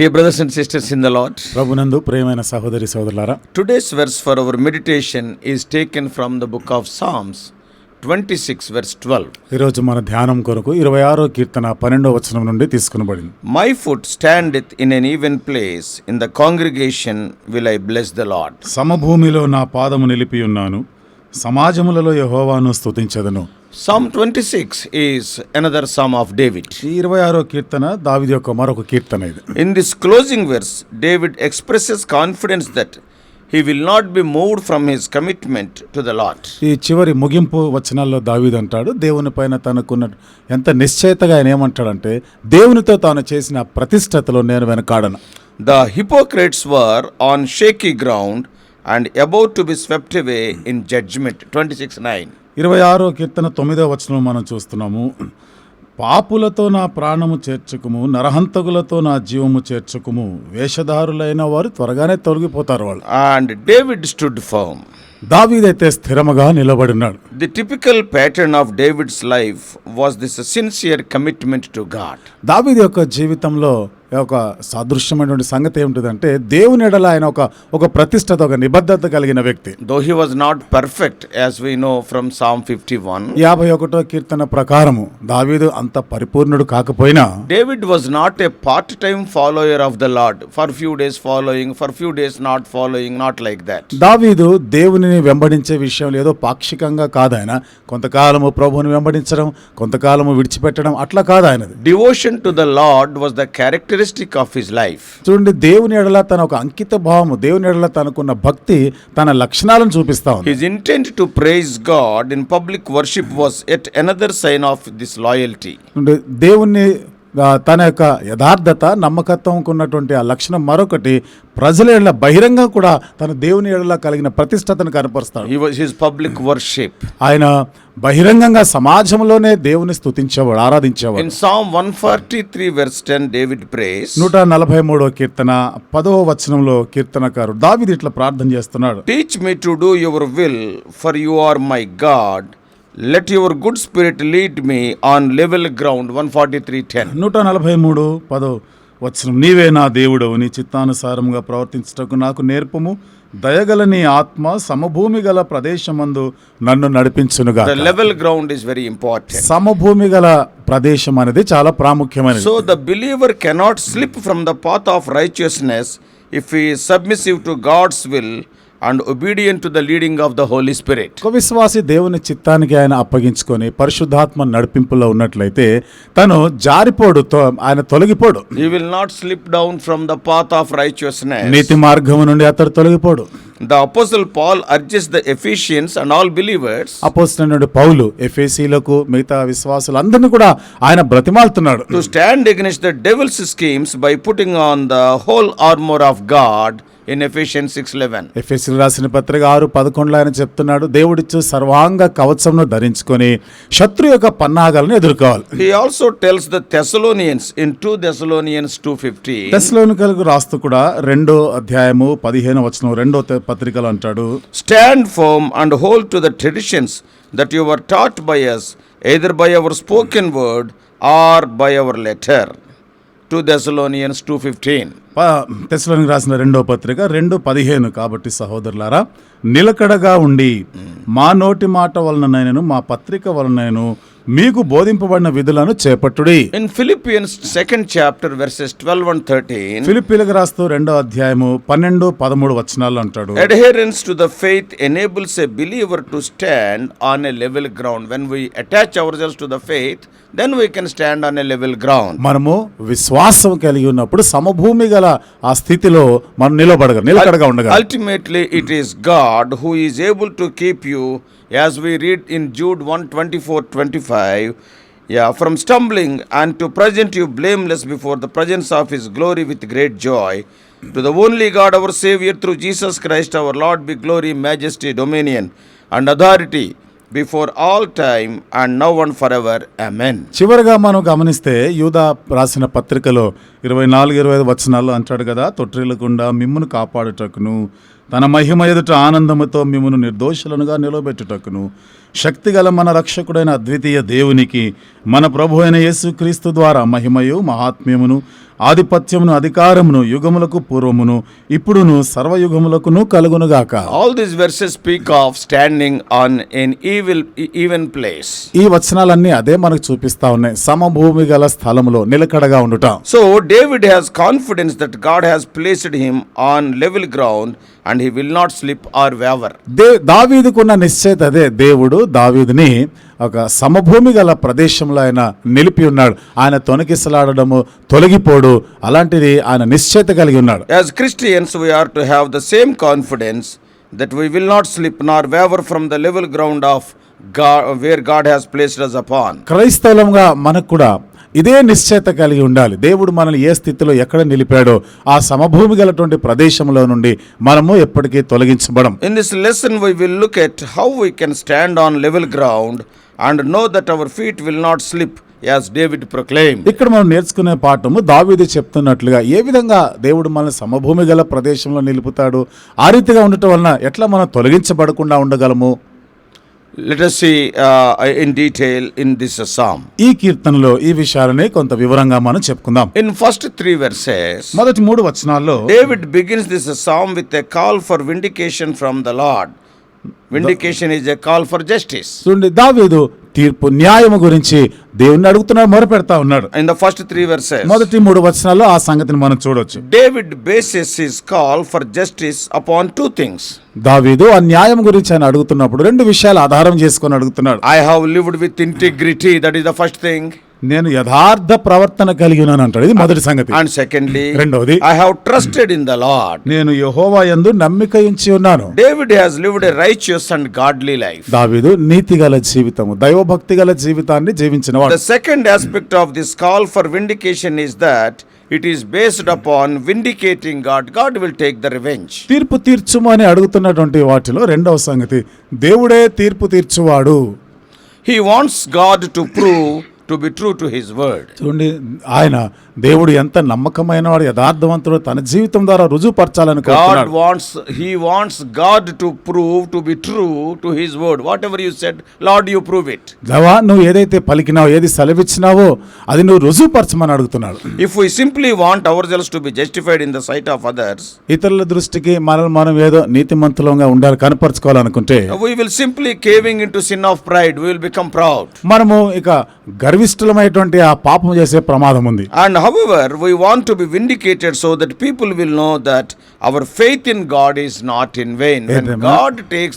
Dear brothers and sisters in the Lord, ప్రభునందు ప్రియమైన సహోదరి సోదరులారా today's verse for our meditation is taken from the book of Psalms 26, verse 12. ఈరోజు మన ధ్యానం కొరకు ఇరవై ఆరో కీర్తన పన్నెండో వచనం నుండి తీసుకునబడింది My foot standeth in an even place, in the congregation will I bless the Lord. సమభూమిలో నా పాదము నిలిపి ఉన్నాను సమాజములలో యహోవాను స్తుతించదను Psalm 26 is another psalm of David. ఈ ఇరవై ఆరో కీర్తన దావిది యొక్క మరొక కీర్తన ఇది In this closing verse, David expresses confidence that he will not be moved from his commitment to the Lord. ఈ చివరి ముగింపు వచనాల్లో దావీదు అంటాడు దేవుని పైన తనకున్న ఎంత నిశ్చయితగా ఆయన ఏమంటాడంటే దేవునితో తాను చేసిన ప్రతిష్టతలో నేను వెనకాడను The hypocrites were on shaky ground and about to be swept away in judgment. 26 9. ఇరవై ఆరో కీర్తన తొమ్మిదో వచనం మనం చూస్తున్నాము పాపులతో నా ప్రాణము చేర్చుకుము నరహంతకులతో నా జీవము చేర్చుకుము వేషధారులైన వారు త్వరగానే తొలగిపోతారు వాళ్ళు And David stood firm. దావీదైతే స్థిరముగా నిలబడినాడు The typical pattern of David's life was this sincere commitment to God. దావీదు యొక్క జీవితంలో ఒక సాదృశ్యమైనటువంటి సంగతి ఏమిటంటే దేవుని ఎడల ఆయన ఒక ఒక ప్రతిష్టత ఒక నిబద్ధత కలిగిన వ్యక్తి. Though he was not perfect as we know from Psalm fifty one యాభై ఒకటో కీర్తన ప్రకారము దావీదు అంత పరిపూర్ణుడు కాకపోయినా David was not a part time follower of the Lord for few days following for few days not following not like that దావీదు దేవుని వెంబడించే విషయం ఏదో పాక్షికంగా కాదాయన. కొంతకాలము ప్రభువుని వెంబడించడం కొంతకాలము విడిచిపెట్టడం అట్లా కాదు devotion to the Lord was the character characteristic of his life చూడండి దేవుని ఎడల తన ఒక అంకిత భావము దేవుని ఎడల తనకున్న భక్తి తన లక్షణాలను చూపిస్తా ఉంది. His intent to praise God in public worship was yet another sign of this loyalty దేవుని తన యొక్క యథార్థత నమ్మకత్వంకు ఉన్నటువంటి ఆ లక్షణం మరొకటి ప్రజల ఎడల బహిరంగ కూడా తన దేవుని ఎడల కలిగిన ప్రతిష్టతను కనపరుస్తాడు. Public worship. ఆయన బహిరంగంగా సమాజంలోనే దేవుని స్తుతించేవాడు ఆరాధించేవాడు. Psalm 143, verse 10, David prays, నూట నలభై మూడో కీర్తన పదవ వచనంలో కీర్తనకారు దావిది ఇట్లా ప్రార్థన చేస్తున్నాడు. Teach me to do your will, for you let your good spirit lead me on level ground one forty three ten నూట నలభై మూడు పదో వచ్చిన నీవే నా దేవుడవు నీ చిత్తానుసారంగా ప్రవర్తించటకు నాకు నేర్పము. దయగల నీ ఆత్మ సమభూమి గల ప్రదేశమందు నన్ను నడిపించునుగా level ground is very important సమభూమి గల ప్రదేశం అనేది చాలా ప్రాముఖ్యమైన so the believer cannot slip from the path of righteousness if he submissive to God's will and obedient to the leading of the Holy Spirit. ఒక విశ్వాసి దేవుని చిత్తానికి ఆయన అప్పగించుకొని పరిశుద్ధాత్మ నడిపింపులో ఉన్నట్లయితే తను జారిపోడు ఆయన తొలగిపోడు He will not slip down from the path of righteousness. నీతి మార్గము నుండి అతడు తొలగిపోడు The Apostle Paul urges the Ephesians and all believers అపోస్తున్న పౌలు ఎఫ్ఏసీలకు మిగతా విశ్వాసులందరినీ కూడా ఆయన బ్రతిమాలుతున్నాడు to stand against the devil's schemes by putting on the whole armor of God in Ephesians 6:11. ఎఫ్ఎస్సీ రాసిన పత్రిక ఆరు పదకొండులో ఆయన చెప్తున్నాడు దేవుడిచ్చు సర్వాంగ కవచంను ధరించుకొని శత్రు యొక్క పన్నాగాలను ఎదుర్కోవాలి He also tells the Thessalonians in 2 Thessalonians 2:15 తెస్లోనికలకు రాస్తూ కూడా రెండో అధ్యాయము పదిహేను వచనం రెండో తె- పత్రికలు అంటాడు Stand firm and hold to the traditions that you were taught by us, either by our spoken word or by our letter. 2 Thessalonians 2:15. తెస్లోనికి రాసిన రెండో పత్రిక రెండు పదిహేను కాబట్టి సహోదరులారా నిలకడగా ఉండి మా నోటి మాట వలననైనను మా పత్రిక వలనైనను మీకు బోధింపబడిన విధులను చేపట్టుడి. In Philippians second chapter verses 12 and thirteen ఫిలిప్పీలకు రాస్తూ రెండో అధ్యాయము పన్నెండు పదమూడు వచనాలు అంటాడు. Adherence to the faith enables a believer to stand on a level ground when we attach our self to the faith then we can stand on a level ground మనము విశ్వాసం కలిగి ఉన్నప్పుడు సమభూమి గల ఆ స్థితిలో మనం నిలబడగా నిలబడగా ఉండగా ultimately it is God who is able to keep you as we read in Jude one twenty four twenty 25. Yeah, from stumbling and to present you blameless before the presence of His glory with great joy. To the only God, our Savior, through Jesus Christ our Lord, be glory, majesty, dominion, and authority before all time and now now for ever Amen. చివరిగా మనం గమనిస్తే యూదా రాసిన పత్రికలో ఇరవై నాలుగు ఇరవై ఐదు వచనాల్లో అంటాడు కదా తొట్టిల్లకుండా మిమ్మును కాపాడుటకును తన మహిమ ఎదుట ఆనందముతో మిమ్మను నిర్దోషులనుగా నిలబెట్టుటకును శక్తిగల మన రక్షకుడైన అద్వితీయ దేవునికి మన ప్రభు అయిన యేసుక్రీస్తు ద్వారా మహిమయు మహాత్మ్యమును ఆధిపత్యమును అధికారమును యుగములకు పూర్వమును ఇప్పుడును సర్వయుగములకును కలుగునుగాక. All this verses speak of standing on an evil even place ఈ వచనాలన్నీ అదే మనకు చూపిస్తా ఉన్నాయి. సమభూమి గల స్థలములో నిలకడగా ఉండుట. So David has confidence that God has placed him on level ground and he will not slip or waver దావీదుకున్న నిశ్చయత అదే. దేవుడు దావీదుని ఒక సమభూమి గల ప్రదేశంలో ఆయన నిలిపి ఉన్నాడు. ఆయన తొనకిసలాడము తొలగిపోడు. అలాంటిది ఆయన నిశ్చేత కలిగి ఉన్నాడు. As Christians we're to have the same confidence that we will not slip nor waver from the level ground of where God has placed us upon క్రైస్తవంగా మనకు కూడా ఇదే నిశ్చేత కలిగి ఉండాలి. దేవుడు మనల్ని ఏ స్థితిలో ఎక్కడ నిలిపాడో ఆ సమభూమి గలటువంటి ప్రదేశంలో నుండి మనము ఎప్పటికీ తొలగించబడం. In this lesson we will look at how we can stand on level ground and know that our feet will not slip, as David proclaimed. ఇక్కడ మనం నేర్చుకునే పాఠము దావీదు చెప్తున్నట్లుగా ఏ విధంగా దేవుడు మనల్ని సమభూమి గల ప్రదేశంలో నిలుపుతాడు ఆ రీతిగా ఉండటం వలన ఎట్లా మనం తొలగించబడకుండా ఉండగలము Let us see uh, in detail in this uh, psalm. ఈ కీర్తనలో ఈ విషయాలని కొంత వివరంగా మనం చెప్పుకుందాం In first three verses, మొదటి మూడు వచనాల్లో David begins this psalm with a call for vindication from the Lord. Vindication is a call for justice చూడండి దావీదు తీర్పు న్యాయము గురించి దేవుని అడుగుతున్నాడు మొర పెడతా ఉన్నాడు. In the first three verse మొదటి మూడు వచనాల్లో ఆ సంగతిని మనం చూడొచ్చు. David basis is call for justice upon two things దావీదు ఆ న్యాయం గురించి అని అడుగుతున్నప్పుడు రెండు విషయాలు ఆధారం చేసుకుని అడుగుతున్నాడు. I have lived with integrity that is the first thing నేను యథార్థ ప్రవర్తన కలిగి ఉన్నాను అంటాడు ఇది మొదటి సంగతి And secondly, రెండవది I have trusted in the Lord. నేను యెహోవా యందు నమ్మిక ఉంచి ఉన్నాను David has lived a righteous and godly life. దావీదు నీతి గల జీవితము దైవభక్తి గల జీవితాన్ని జీవించిన వాడు The second aspect of this call for vindication is that it is based upon vindicating God. God will take the revenge. తీర్పు తీర్చుము అని అడుగుతున్నటువంటి వాటిలో రెండవ సంగతి దేవుడే తీర్పు తీర్చువాడు He wants God to prove to be true to his word చూడండి ఆయన దేవుడు ఎంత నమ్మకమైన వాడు యథార్థవంతుడు తన జీవితం ద్వారా రుజువుపరచాలని God wants he wants God to prove to be true to his word whatever you said Lord you prove it దేవా నువ్వు ఏదైతే పలికినావో ఏది సెలవిచ్చినావో అది నువ్వు రుజువుపరచమని అడుగుతున్నాడు. If we simply want our selves to be justified in the sight of others ఇతరుల దృష్టికి మనల్ని మనం ఏదో నీతిమంతులంగా ఉండాలి కనపరచుకోవాలనుకుంటే we will simply caving into sin of pride we will become proud మనము ఇక గర్వ గర్విష్ఠులమైనటువంటి ఆ పాపం చేసే ప్రమాదం ఉంది And however, we want to be vindicated so that people will know that our faith in God is not in vain. When Amen. God takes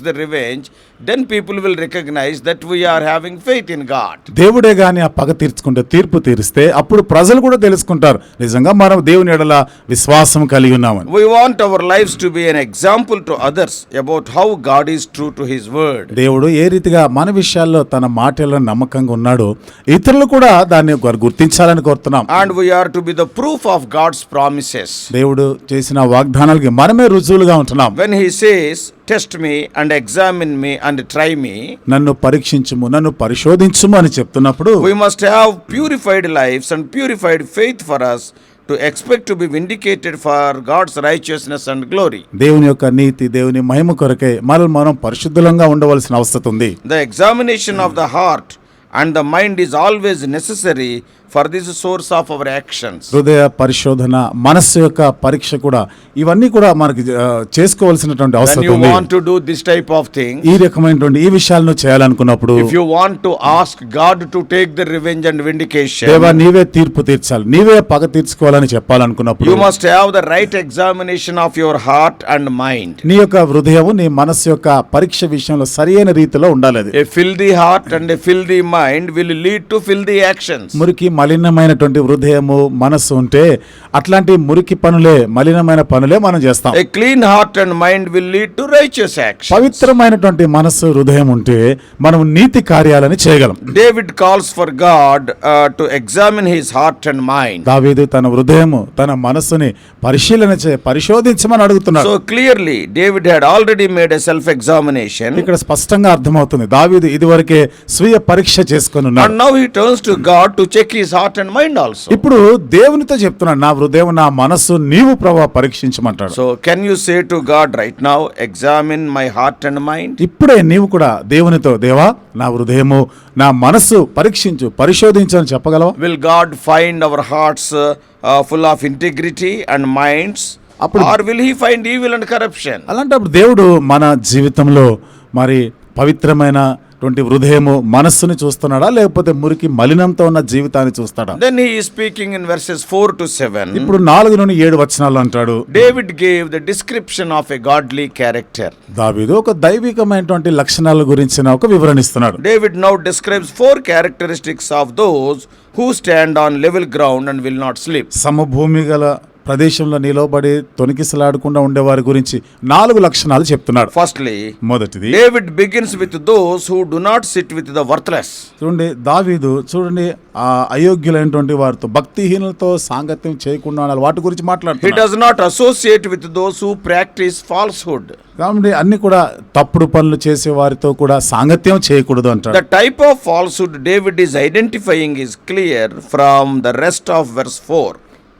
then people will recognize that we're having faith in God దేవుడే కానీ ఆ పగ తీర్చుకుంటే తీర్పు తీరిస్తే అప్పుడు ప్రజలు కూడా తెలుసుకుంటారు. నిజంగా మనం దేవుని ఎడల విశ్వాసం కలిగి ఉన్నామని. We want our life to be an example to others about how God is true to his word దేవుడు ఏ రీతిగా మన విషయాల్లో తన మాటల్లో నమ్మకంగా ఉన్నాడు ఇతరులు కూడా దాన్ని గుర్తించాలని కోరుతున్నాం. And we're to be the proof of God's promises దేవుడు చేసిన వాగ్దానాలకి మనమే రుజువులుగా ఉంటున్నాం. When he says test me and examine me and try me, నన్ను పరీక్షించుము నన్ను పరిశోధించుము అని చెప్తున్నప్పుడు we must have purified lives and purified faith for us to expect to be vindicated for God's righteousness and glory. దేవుని యొక్క నీతి దేవుని మహిమ కొరకే మనల్ని మనం పరిశుద్ధంగా ఉండవలసిన అవసరం ఉంది The examination of the heart and the mind is always necessary for this source of our action హృదయ పరిశోధన మనస్సు యొక్క పరీక్ష కూడా ఇవన్నీ కూడా మనకి చేసుకోవాల్సినటువంటి అవసరం you want to do this type of thing ఈ రకమైనటువంటి ఈ విషయాలను చేయాలనుకున్నప్పుడు if you want to ask God to take the revenge and vindication దేవా నీవే తీర్పు తీర్చాలి నీవే పగ తీర్చుకోవాలని చెప్పాలనుకున్నప్పుడు you must have the right examination of your heart and mind నీ యొక్క హృదయం నీ మనస్సు యొక్క పరీక్ష విషయంలో సరి అయిన రీతిలో ఉండాలి filthy heart and filthy mind will lead to filthy action మురికి మలినమైనటువంటి హృదయము మనస్సు ఉంటే అట్లాంటి మురికి పనులే మలినమైన పనులే మనం చేస్తాం. Clean heart and mind will lead to righteous పవిత్రమైనటువంటి మనస్సు హృదయం ఉంటే మనం నీతి కార్యాలని చేయగలం. David calls for God to examine his heart and mind దావీదు తన హృదయము తన మనస్సుని పరిశీలన చే పరిశోధించమని అడుగుతున్నాడు. So clearly David had already made a self examination ఇక్కడ స్పష్టంగా అర్థమవుతుంది. దావీదు ఇదివరకే స్వీయ పరీక్ష చేసుకుని ఉన్నాడు. Now he turns to God to check he his heart and mind also ఇప్పుడు దేవునితో చెప్తున్నాను నా హృదయం నా మనస్సు నీవు ప్రభావ పరీక్షించమంటాడు. So can you say to God right now examine my heart and mind ఇప్పుడే నీవు కూడా దేవునితో దేవా నా హృదయము నా మనస్సు పరీక్షించు పరిశోధించని చెప్పగలవు? Will God find our hearts full of integrity and minds అప్పుడు or will he find evil and corruption అలాంటప్పుడు దేవుడు మన జీవితంలో మరి పవిత్రమైన ఉన్నటువంటి హృదయము మనస్సుని చూస్తున్నాడా? లేకపోతే మురికి మలినంతో ఉన్న జీవితాన్ని చూస్తాడా? Then he speaking in verses 4 to seven ఇప్పుడు నాలుగు నుండి ఏడు వచనాలు అంటాడు. David gave the description of a godly character దావీదు ఒక దైవికమైనటువంటి లక్షణాల గురించి ఒక వివరణిస్తున్నాడు David now describes four characteristics of those who stand on level ground and will not sleep సమభూమి గల ప్రదేశంలో నిలబడి తొనికిసలాడకుండా ఉండేవారి గురించి నాలుగు లక్షణాలు చెప్తున్నాడు. ఫస్ట్లీ మొదటిది David begins with those who do not sit with the worthless చూడండి దావీదు చూడండి ఆ అయోగ్యులైనటువంటి వారితో భక్తిహీనులతో సాంగత్యం చేయకుండా వాటి గురించి మాట్లాడు he does not associate with those who practice falsehood కాబట్టి అన్ని కూడా తప్పుడు పనులు చేసే వారితో కూడా సాంగత్యం చేయకూడదు అంటారు the type of falsehood David is identifying is clear from the rest of verse four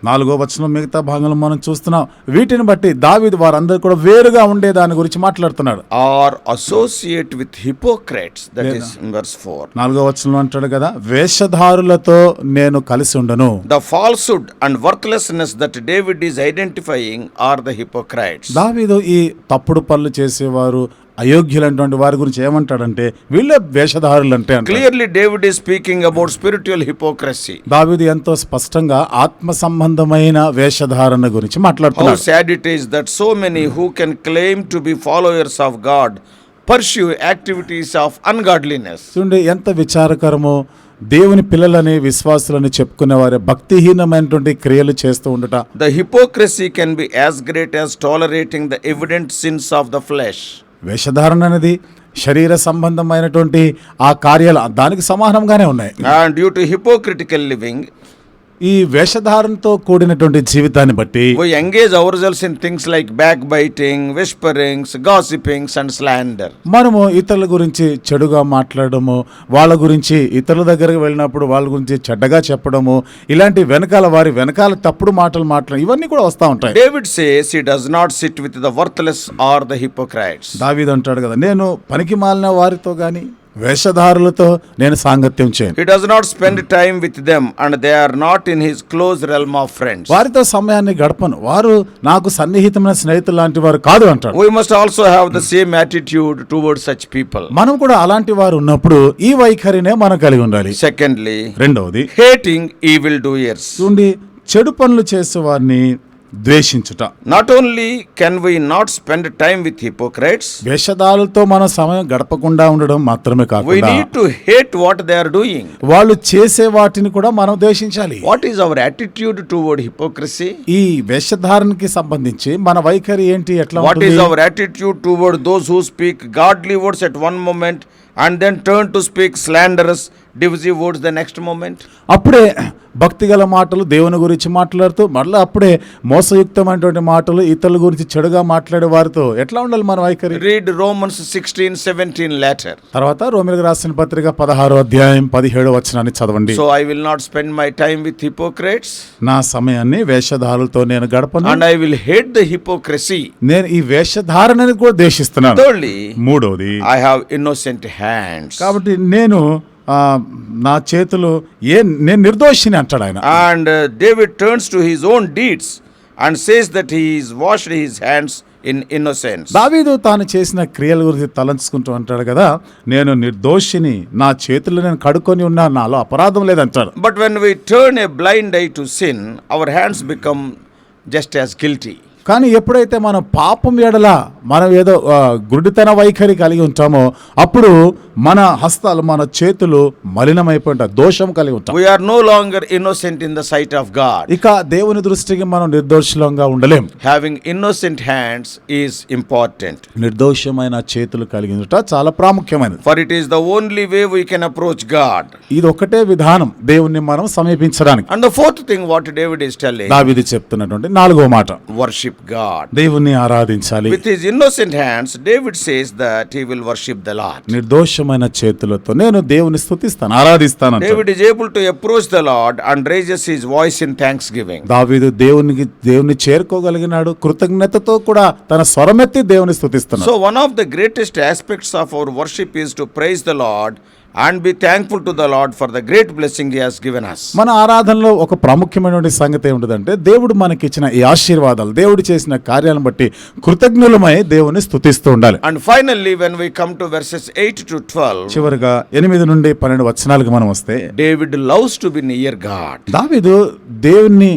నాలుగో వచనం మిగతా భాగంలో మనం చూస్తున్నాం. వీటిని బట్టి దావిద్ వారందరూ కూడా వేరుగా ఉండే దాని గురించి మాట్లాడుతున్నాడు. Or associate with hypocrites that is verse 4 నాలుగో వచనం అంటాడు కదా వేషధారులతో నేను కలిసి ఉండను. The falsehood and worthlessness that David is identifying are the hypocrites దావీదు ఈ తప్పుడు పనులు చేసేవారు అయోగ్యులైనటువంటి వారి గురించి ఏమంటాడంటే వీళ్ళ వేషధారులు అంటే clearly David is speaking about spiritual hypocrisy దావిది ఎంతో స్పష్టంగా ఆత్మ సంబంధమైన వేషధారణ గురించి మాట్లాడుతున్నారు sad that so many who can claim to be followers of God pursue activities of ungodliness చూడండి ఎంత విచారకరమో దేవుని పిల్లలని విశ్వాసులని చెప్పుకునే వారి భక్తిహీనమైనటువంటి క్రియలు చేస్తూ ఉండట. The hypocrisy can be as great as tolerating the evident sins of the flesh వేషధారణ అనేది శరీర సంబంధమైనటువంటి ఆ కార్యాలు దానికి సమానంగానే ఉన్నాయి. డ్యూ టు హిపోక్రిటికల్ లివింగ్ ఈ వేషధారణతో కూడినటువంటి జీవితాన్ని బట్టి we engage ourselves in things like backbiting, whisperings, gossipings, and slander. మనము ఇతరుల గురించి చెడుగా మాట్లాడము వాళ్ళ గురించి ఇతరుల దగ్గరకు వెళ్ళినప్పుడు వాళ్ళ గురించి చెడ్డగా చెప్పడము ఇలాంటి వెనకాల వారి వెనకాల తప్పుడు మాటలు మాట్లాడడం ఇవన్నీ కూడా వస్తూ ఉంటాయి David says he does not sit with the worthless or the hypocrites. దావీదు అంటాడు కదా నేను పనికి మాలిన వారితో కానీ వేషధారులతో నేను సాంగత్యం చేయను. He does not spend time with them and they are not in his close realm of friends వారితో సమయాన్ని గడపను. వారు నాకు సన్నిహితమైన స్నేహితులు లాంటి వారు కాదు అంటారు we must also have the same attitude towards such people మనం కూడా అలాంటి వారు ఉన్నప్పుడు ఈ వైఖరినే మనం కలిగి ఉండాలి. సెకండ్లీ రెండవది హేటింగ్ ఈవిల్ డూయర్స్ చూడండి చెడు పనులు చేసే వారిని ద్వేషించుట. Not only can we not spend time with hypocrites వేషధాలతో మన సమయం గడపకుండా ఉండడం మాత్రమే కాదు we need to hate what they are doing వాళ్ళు చేసే వాటిని కూడా మనం ద్వేషించాలి. What is our attitude toward hypocrisy ఈ వేషధారణకి సంబంధించి మన వైఖరి ఏంటి? ఎట్లా what is our attitude toward those who speak godly words at one moment and then turn to speak slanders divisive words the next moment? అప్పుడే భక్తిగల మాటలు దేవుని గురించి మాట్లాడుతూ మళ్ళీ అప్పుడే మోసయుక్తమైనటువంటి మాటలు ఇతరుల గురించి చెడుగా మాట్లాడే వారితో ఎట్లా ఉండాలి మన వైఖరి Read Romans 16 17 later. తర్వాత రోమిలకు రాసిన పత్రిక పదహారో అధ్యాయం పదిహేడో వచనాన్ని చదవండి So I will not spend my time with hypocrites నా సమయాన్ని వేషధారులతో నేను గడపను and I will hate the hypocrisy. నేను ఈ వేషధారణని కూడా Thirdly, మూడవది I have innocent hands. కాబట్టి నేను నా చేతులు ఏ నేను నిర్దోషిని అంటాడు ఆయన. And David turns to his own deeds and says that he's wash his hands in innocence దావీదు తాను చేసిన క్రియల గురించి తలంచుకుంటూ అంటాడు కదా నేను నిర్దోషిని నా చేతులు నేను కడుక్కొని ఉన్నా నాలో అపరాధం లేదంటాడు. But when we turn a blind eye to sin our hands become just as guilty కానీ ఎప్పుడైతే మనం పాపం ఎడల మనం ఏదో గుడ్డితన వైఖరి కలిగి ఉంటామో అప్పుడు మన హస్తాలు మన చేతులు మలినమైపోయి ఉంటాయి దోషం కలిగి ఉంటాం We are no longer innocent in the sight of God. ఇక దేవుని దృష్టికి మనం నిర్దోషులంగా ఉండలేం Having innocent hands is important. నిర్దోషమైన చేతులు కలిగి ఉండట చాలా ప్రాముఖ్యమైనది For it is the only way we can approach God. ఇది ఒకటే విధానం దేవుణ్ణి మనం సమీపించడానికి And the fourth thing, what David is telling, దావీదు చెప్తున్నటువంటి నాలుగో మాట worship. Worship God. దేవుణ్ణి ఆరాధించాలి With his innocent hands, David says that he will worship the Lord. నిర్దోషమైన చేతులతో నేను దేవుని స్తుతిస్తాను ఆరాధిస్తాను. David is able to approach the Lord and raises his voice in thanksgiving. దావీదు దేవునికి దేవుని చేరుకోగలిగినాడు కృతజ్ఞతతో కూడా తన స్వరమెత్తి దేవుని స్తుతిస్తున్నాడు So, one of the greatest aspects of our worship is to praise the Lord and be thankful to the Lord for the great blessing he has given us. మన ఆరాధనలో ఒక ప్రాముఖ్యమైనటువంటి సంగతి ఏమిటంటే దేవుడు మనకి ఇచ్చిన ఈ ఆశీర్వాదాలు దేవుడు చేసిన కార్యాలను బట్టి కృతజ్ఞులమై దేవుని స్తుతిస్తూ ఉండాలి And finally, when we come to verses 8 to 12, చివరిగా ఎనిమిది నుండి పన్నెండు వచనాలకు మనం వస్తే David loves to be near God. దావీదు దేవుణ్ణి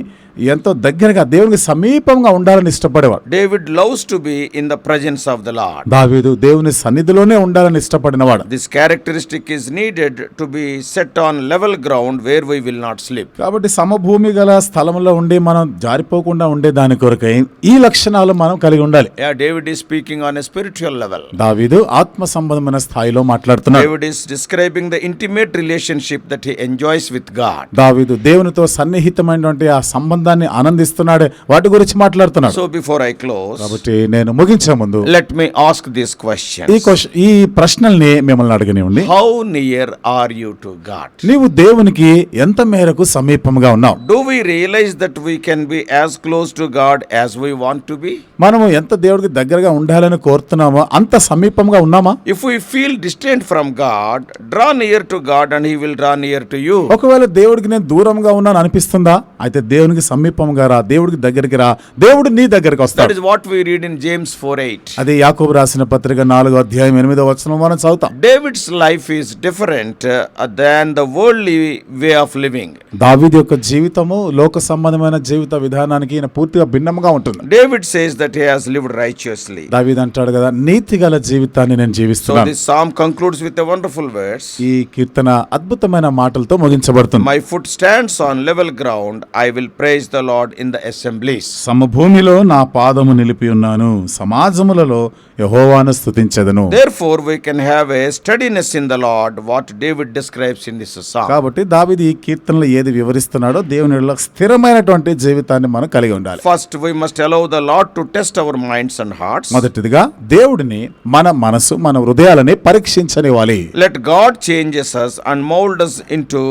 ఎంతో దగ్గరగా దేవునికి సమీపంగా ఉండాలని ఇష్టపడేవాడు. David loves to be in the presence of the Lord దావీదు దేవుని సన్నిధిలోనే ఉండాలని ఇష్టపడినవాడు. This characteristic is needed to be set on level ground where we will not sleep కాబట్టి సమభూమి గల స్థలంలో ఉండి మనం జారిపోకుండా ఉండే దాని కొరకై ఈ లక్షణాలు మనం కలిగి ఉండాలి. Yeah David is speaking on a spiritual level దావీదు ఆత్మ సంబంధమైన స్థాయిలో మాట్లాడుతున్నాడు. David is describing the intimate relationship that he enjoys with God దావీదు దేవునితో సన్నిహితమైనటువంటి ఆ సంబంధం ఆనందాన్ని ఆనందిస్తున్నాడే. వాటి గురించి మాట్లాడుతున్నాడు. సో బిఫోర్ ఐ క్లోజ్ కాబట్టి నేను ముగించే ముందు let me ask this question ఈ క్వశ్చన్ ఈ ప్రశ్నల్ని మిమ్మల్ని అడగనివ్వండి how near are you to God నీవు దేవునికి ఎంత మేరకు సమీపంగా ఉన్నావు? Do we realize that we can be as close to God as we want to be మనం ఎంత దేవుడికి దగ్గరగా ఉండాలని కోరుతున్నామో అంత సమీపంగా ఉన్నామా? If we feel distant from God draw near to God and he will draw near to you ఒకవేళ దేవుడికి నేను దూరంగా ఉన్నాను అనిపిస్తుందా అయితే దేవునికి సమీపంగా రా దేవుడికి దగ్గరికి రా. దేవుడు నీ దగ్గరికి వస్తాడు. What we read James four eight అది యాకోబు రాసిన పత్రిక నాలుగో అధ్యాయం ఎనిమిదో వచనం మనం చదువుతాం. David's life is different than the worldly way of living David యొక్క జీవితము లోక సంబంధమైన జీవిత విధానానికి ఈయన పూర్తిగా భిన్నంగా ఉంటుంది. David says that he has lived righteously David అంటాడు కదా నీతిగల జీవితాన్ని నేను జీవిస్తున్నాను. So this psalm concludes with a wonderful words ఈ కీర్తన అద్భుతమైన మాటలతో ముగించబడుతుంది. My foot stands on level ground I will praise praise the Lord in the assemblies సమభూమిలో నా పాదము నిలిపి ఉన్నాను. సమాజములలో యహోవాను స్థుతించదను therefore can have a steadiness in the Lord what David describes in this song కాబట్టి దావిది ఈ కీర్తనలు ఏది వివరిస్తున్నాడో దేవుని దేవునిలో స్థిరమైనటువంటి జీవితాన్ని మనం కలిగి ఉండాలి. First we must allow the Lord to test our minds and hearts మొదటిదిగా దేవుడిని మన మనసు మన హృదయాలని పరీక్షించనివాలి let God changes us and mould us into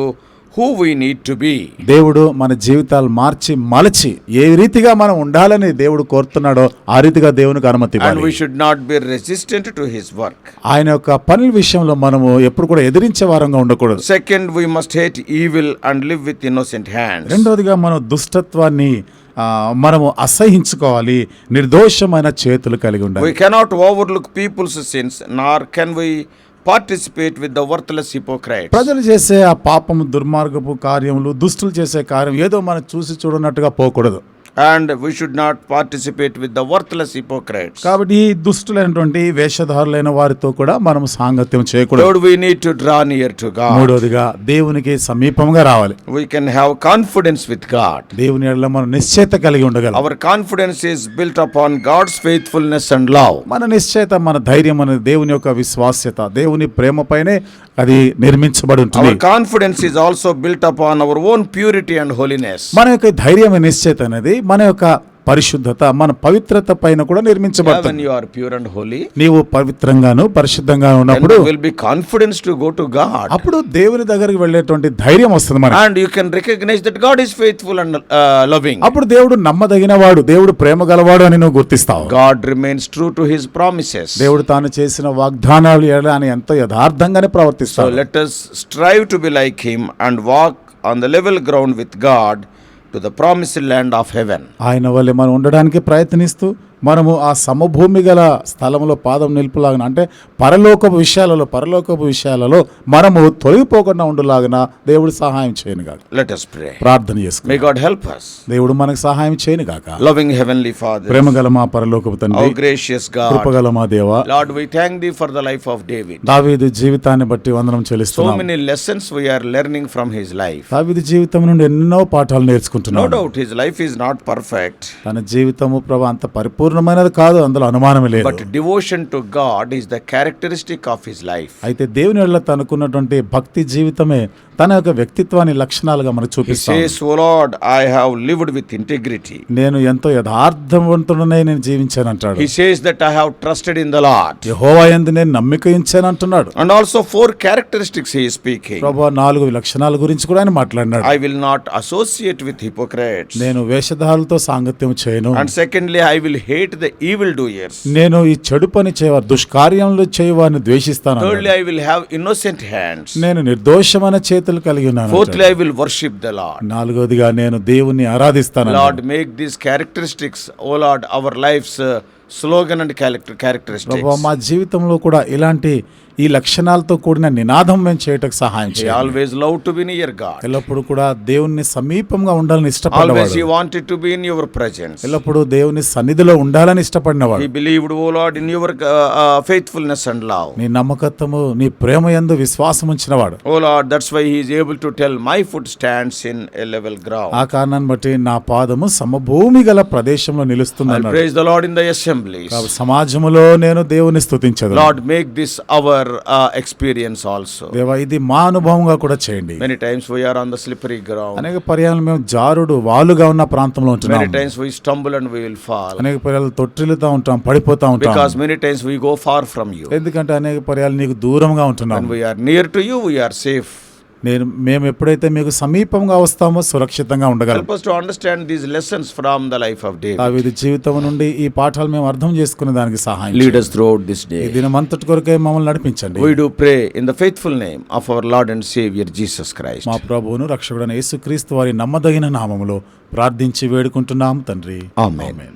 who we need to be దేవుడు మన జీవితాలు మార్చి మలచి ఏ రీతిగా మనం ఉండాలని దేవుడు కోరుతున్నాడో ఆ రీతిగా దేవునికి అనుమతి and should not be resistant to his work ఆయన యొక్క పనుల విషయంలో మనము ఎప్పుడు కూడా ఎదిరించే వారంగా ఉండకూడదు. Second we must hate evil and live with innocent hand రెండోదిగా మనం దుష్టత్వాన్ని మనము అసహించుకోవాలి నిర్దోషమైన చేతులు కలిగి ఉండాలి. We cannot overlook people's sins nor can we participate with the worthless hypocrite ప్రజలు చేసే ఆ పాపము దుర్మార్గపు కార్యములు దుష్టులు చేసే కార్యం ఏదో మనం చూసి చూడనట్టుగా పోకూడదు. And we should not participate with the worthless hypocrites కాబట్టి ఈ దుష్టులైనటువంటి వేషధారులైన వారితో కూడా మనం సాంగత్యం చేయకూడదు. We need to draw near to God మూడోదిగా దేవునికి సమీపంగా రావాలి. We can have confidence with God దేవుని ఎడల మనం నిశ్చయత కలిగి ఉండగలం. Our confidence is built up on God's faithfulness and love మన నిశ్చయత మన ధైర్యం అనేది దేవుని యొక్క విశ్వాస్యత దేవుని ప్రేమపైనే అది నిర్మించబడి ఉంటుంది. Confidence is also built up on our own purity and holiness మన యొక్క ధైర్యం నిశ్చయత అనేది మన యొక్క పరిశుద్ధత మన పవిత్రత పైన కూడా నిర్మించబడుతుంది. You are pure and holy నీవు పవిత్రంగాను పరిశుద్ధంగా ఉన్నప్పుడు will be confidence to go to God అప్పుడు దేవుని దగ్గరికి వెళ్ళేటువంటి ధైర్యం వస్తుంది మనకి. And you can recognise that God is faithful and loving అప్పుడు దేవుడు నమ్మదగిన వాడు దేవుడు ప్రేమ గలవాడు అని నువ్వు గుర్తిస్తావు. God remains true to his promises దేవుడు తాను చేసిన వాగ్దానాలు అని ఎంతో యథార్థంగానే ప్రవర్తిస్తావు let us strive to be like him and walk on the level ground with God to the promised land of heaven ఆయన వల్ల మనం ఉండడానికి ప్రయత్నిస్తూ మనము ఆ సమభూమి గల స్థలంలో పాదం నిలుపులాగిన అంటే పరలోకపు విషయాలలో పరలోకపు విషయాలలో మనము తొలగిపోకుండా ఉండులాగిన దేవుడు సహాయం చేయను గాక Let us pray. ప్రార్థన చేసుకుని May God help us. దేవుడు మనకు సహాయం చేయను గాక Loving Heavenly Father, ప్రేమ గల మా పరలోకపు తండ్రి our gracious God, కృపగల మా దేవ Lord, we thank Thee for the life of David. దావీదు జీవితాన్ని బట్టి వందనం చెల్లిస్తున్నాం many lessons we are learning from his life. దావీదు జీవితం నుండి ఎన్నో పాఠాలు నేర్చుకుంటున్నాం doubt his life is not perfect, తన జీవితము ప్రభు అంత పరిపూర్ణమైనది కాదు అందులో అనుమానమే లేదు but devotion to God is the characteristic of his life. అయితే దేవుని వల్ల తనకున్నటువంటి భక్తి జీవితమే తన యొక్క వ్యక్తిత్వాన్ని లక్షణాలుగా మనకు చూపిస్తాడు I have lived with integrity నేను ఎంతో యథార్థవంతుడనే నేను జీవించాను అంటాడు. He says that I have trusted in the Lord యెహోవా యందు నేను నమ్మిక ఉంచాను అంటున్నాడు and also four characteristics he is speaking నాలుగు లక్షణాల గురించి కూడా ఆయన మాట్లాడినాడు. I will not associate with hypocrites నేను వేషధారులతో సాంగత్యం చేయను. And secondly I will hate the evil doers నేను ఈ చెడు పని చేయవారు దుష్కార్యములు చేయవారిని ద్వేషిస్తాను thirdly I will have innocent hands నేను నిర్దోషమైన చేతి పరిస్థితులు కలిగి ఉన్నాను I will worship the Lord నేను దేవుని ఆరాధిస్తాను Lord make this characteristics O Lord our life slogan and character characteristics మా జీవితంలో కూడా ఇలాంటి ఈ లక్షణాలతో కూడిన నినాదం మేము చేయటకు సహాయం always love to be near God ఎల్లప్పుడు కూడా దేవుణ్ణి సమీపంగా ఉండాలని ఇష్టపడే always he to be in your presence ఎల్లప్పుడు దేవుని సన్నిధిలో ఉండాలని ఇష్టపడినవాడు he believed O Lord in your faithfulness and love నీ నమ్మకత్వము నీ ప్రేమ యందు విశ్వాసం ఉంచినవాడు O Lord why he able to tell my foot stands in a level ground ఆ కారణాన్ని బట్టి నా పాదము సమభూమి గల ప్రదేశంలో నిలుస్తుందన్నాడు praise the Lord in the assembly సమాజములో నేను దేవుని స్తుతించదు Lord make this our uh, experience also. దేవా ఇది మా అనుభవంగా కూడా చేయండి Many times we are on the slippery ground. అనేక పర్యాలు మేము జారుడు వాలుగా ఉన్న ప్రాంతంలో ఉంటున్నాం Many times we stumble and we will fall. అనేక పర్యాలు తొట్టిల్లుతా ఉంటాం పడిపోతా ఉంటాం Because many times we go far from you. ఎందుకంటే అనేక పర్యాలు నీకు దూరంగా ఉంటున్నాం we are near to you, we are safe. నేను మేము ఎప్పుడైతే మీకు సమీపంగా వస్తామో సురక్షితంగా ఉండగలం. జీవితం నుండి ఈ పాఠాలు మేము అర్థం చేసుకునే దానికి సహాయం లీడర్స్ థ్రూఅవుట్ దిస్ డే దీని మంతటి కొరకే మమ్మల్ని నడిపించండి. We do pray in the name of our Lord and saviour Jesus Christ మా ప్రభువును రక్షకుడైన యేసుక్రీస్తు వారి నమ్మదగిన నామములో ప్రార్థించి వేడుకుంటున్నాం తండ్రి. Amen